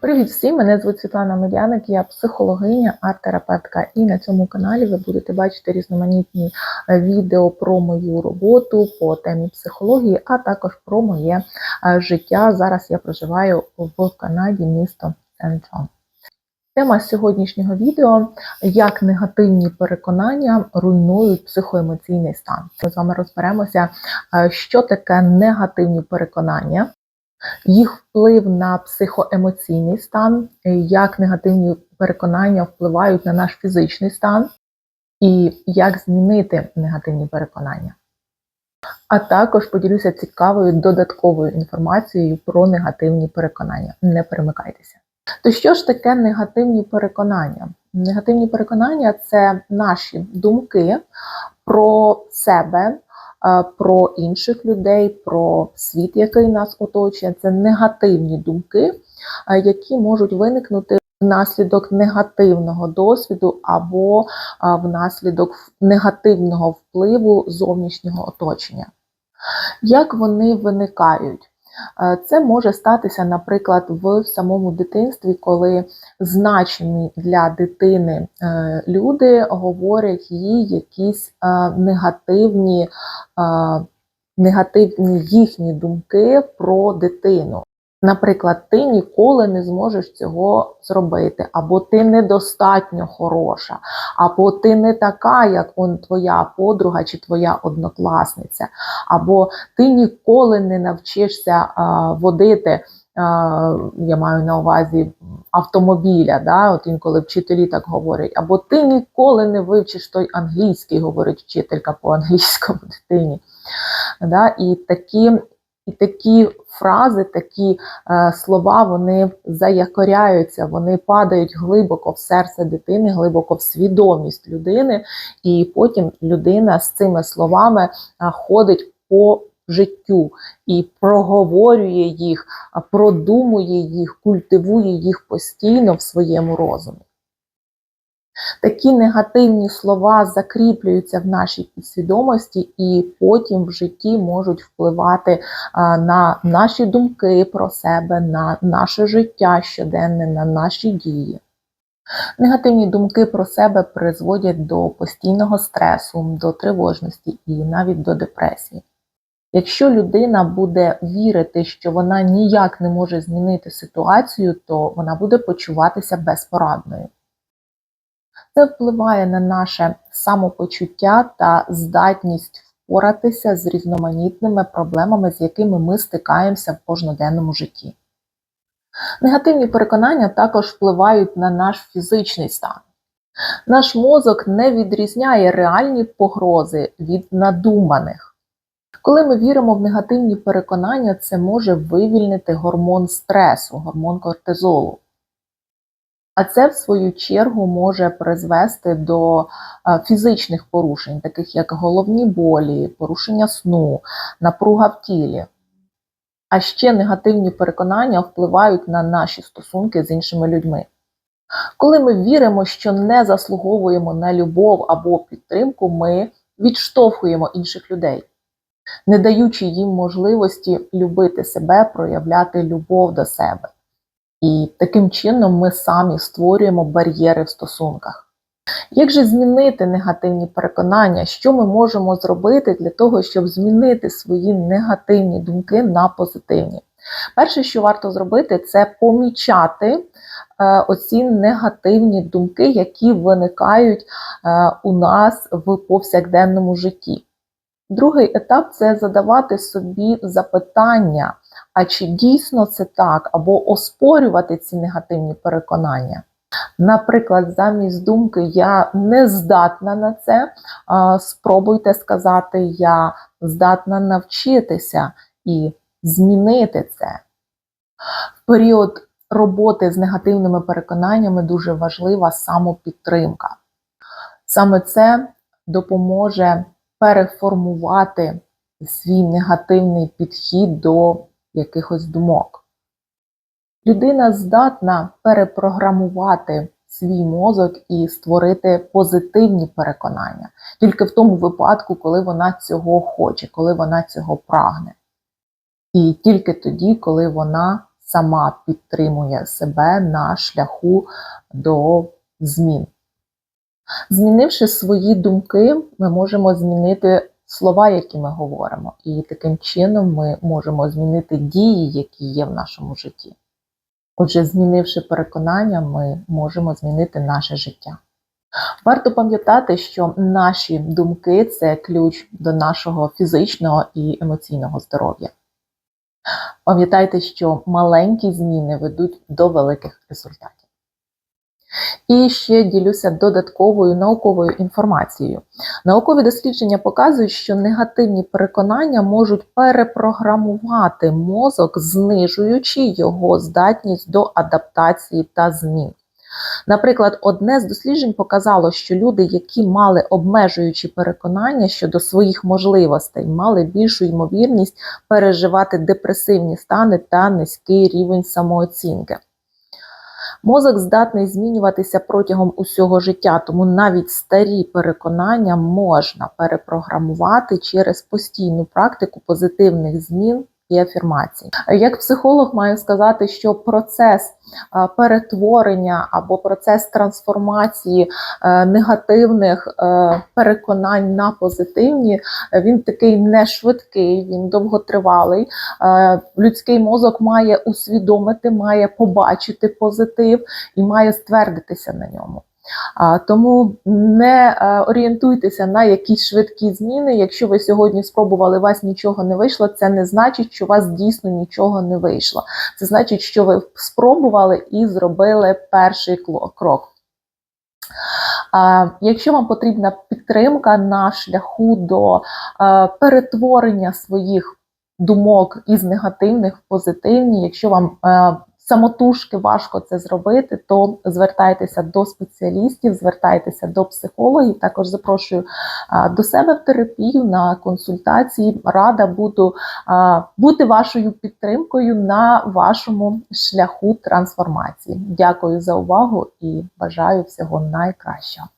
Привіт всім! Мене звуть Світлана Медяник, я психологиня, арт-терапевтка, і на цьому каналі ви будете бачити різноманітні е, відео про мою роботу по темі психології, а також про моє е, життя. Зараз я проживаю в Канаді, місто Сен-Джон. Тема сьогоднішнього відео як негативні переконання руйнують психоемоційний стан. Ми з вами розберемося, е, що таке негативні переконання їх вплив на психоемоційний стан, е, як негативні переконання впливають на наш фізичний стан, і як змінити негативні переконання. А також поділюся цікавою додатковою інформацією про негативні переконання. Не перемикайтеся. То що ж таке негативні переконання? Негативні переконання це наші думки про себе, про інших людей, про світ, який нас оточує. Це негативні думки, які можуть виникнути внаслідок негативного досвіду або внаслідок негативного впливу зовнішнього оточення. Як вони виникають? Це може статися, наприклад, в самому дитинстві, коли значені для дитини люди говорять їй якісь негативні, негативні їхні думки про дитину. Наприклад, ти ніколи не зможеш цього зробити, або ти недостатньо хороша, або ти не така, як он твоя подруга чи твоя однокласниця, або ти ніколи не навчишся а, водити. Я маю на увазі автомобіля, да? от інколи вчителі так говорять, або ти ніколи не вивчиш той англійський, говорить вчителька по англійському дитині. Да? І такі і такі фрази, такі е, слова, вони заякоряються, вони падають глибоко в серце дитини, глибоко в свідомість людини, і потім людина з цими словами е, ходить по життю і проговорює їх, продумує їх, культивує їх постійно в своєму розумі. Такі негативні слова закріплюються в нашій підсвідомості і потім в житті можуть впливати на наші думки про себе, на наше життя щоденне, на наші дії. Негативні думки про себе призводять до постійного стресу, до тривожності і навіть до депресії. Якщо людина буде вірити, що вона ніяк не може змінити ситуацію, то вона буде почуватися безпорадною. Це впливає на наше самопочуття та здатність впоратися з різноманітними проблемами, з якими ми стикаємося в кожноденному житті. Негативні переконання також впливають на наш фізичний стан. Наш мозок не відрізняє реальні погрози від надуманих. Коли ми віримо в негативні переконання, це може вивільнити гормон стресу, гормон кортизолу. А це, в свою чергу, може призвести до фізичних порушень, таких як головні болі, порушення сну, напруга в тілі. А ще негативні переконання впливають на наші стосунки з іншими людьми. Коли ми віримо, що не заслуговуємо на любов або підтримку, ми відштовхуємо інших людей, не даючи їм можливості любити себе, проявляти любов до себе. І таким чином ми самі створюємо бар'єри в стосунках. Як же змінити негативні переконання? Що ми можемо зробити для того, щоб змінити свої негативні думки на позитивні? Перше, що варто зробити, це помічати е, оці негативні думки, які виникають е, у нас в повсякденному житті. Другий етап це задавати собі запитання, а чи дійсно це так, або оспорювати ці негативні переконання. Наприклад, замість думки я не здатна на це, спробуйте сказати, я здатна навчитися і змінити це. В період роботи з негативними переконаннями дуже важлива самопідтримка. Саме це допоможе переформувати свій негативний підхід до якихось думок. Людина здатна перепрограмувати свій мозок і створити позитивні переконання тільки в тому випадку, коли вона цього хоче, коли вона цього прагне. І тільки тоді, коли вона сама підтримує себе на шляху до змін. Змінивши свої думки, ми можемо змінити слова, які ми говоримо, і таким чином ми можемо змінити дії, які є в нашому житті. Отже, змінивши переконання, ми можемо змінити наше життя. Варто пам'ятати, що наші думки це ключ до нашого фізичного і емоційного здоров'я. Пам'ятайте, що маленькі зміни ведуть до великих результатів. І ще ділюся додатковою науковою інформацією. Наукові дослідження показують, що негативні переконання можуть перепрограмувати мозок, знижуючи його здатність до адаптації та змін. Наприклад, одне з досліджень показало, що люди, які мали обмежуючі переконання щодо своїх можливостей, мали більшу ймовірність переживати депресивні стани та низький рівень самооцінки. Мозок здатний змінюватися протягом усього життя, тому навіть старі переконання можна перепрограмувати через постійну практику позитивних змін і афірмацій. Як психолог маю сказати, що процес е, перетворення або процес трансформації е, негативних е, переконань на позитивні, він такий не швидкий, він довготривалий. Людський мозок має усвідомити, має побачити позитив і має ствердитися на ньому. Тому не е, орієнтуйтеся на якісь швидкі зміни. Якщо ви сьогодні спробували, у вас нічого не вийшло, це не значить, що у вас дійсно нічого не вийшло. Це значить, що ви спробували і зробили перший крок. Якщо вам потрібна підтримка на шляху до е, перетворення своїх думок із негативних в позитивні, якщо вам е, самотужки важко це зробити, то звертайтеся до спеціалістів, звертайтеся до психологів. Також запрошую до себе в терапію на консультації. Рада буду бути вашою підтримкою на вашому шляху трансформації. Дякую за увагу і бажаю всього найкращого.